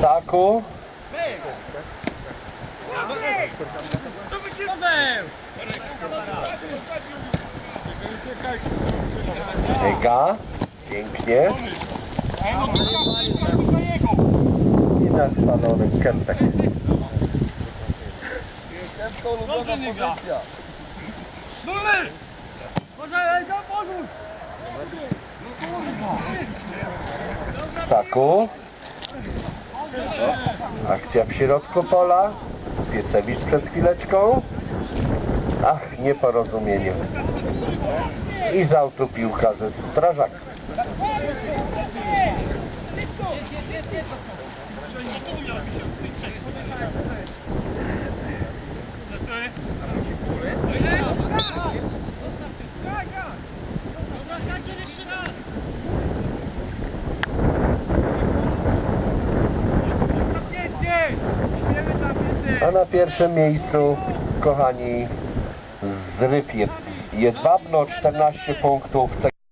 Saku. Tyga. Pięknie. I na spalony kępek. Dobrze nie gra. Numer! Saku. Akcja w środku pola. Piecewicz przed chwileczką. Ach, nieporozumienie. I z autu piłka ze strażaka. A na pierwszym miejscu, kochani, zryw Jed- Jedwabno 14 punktów.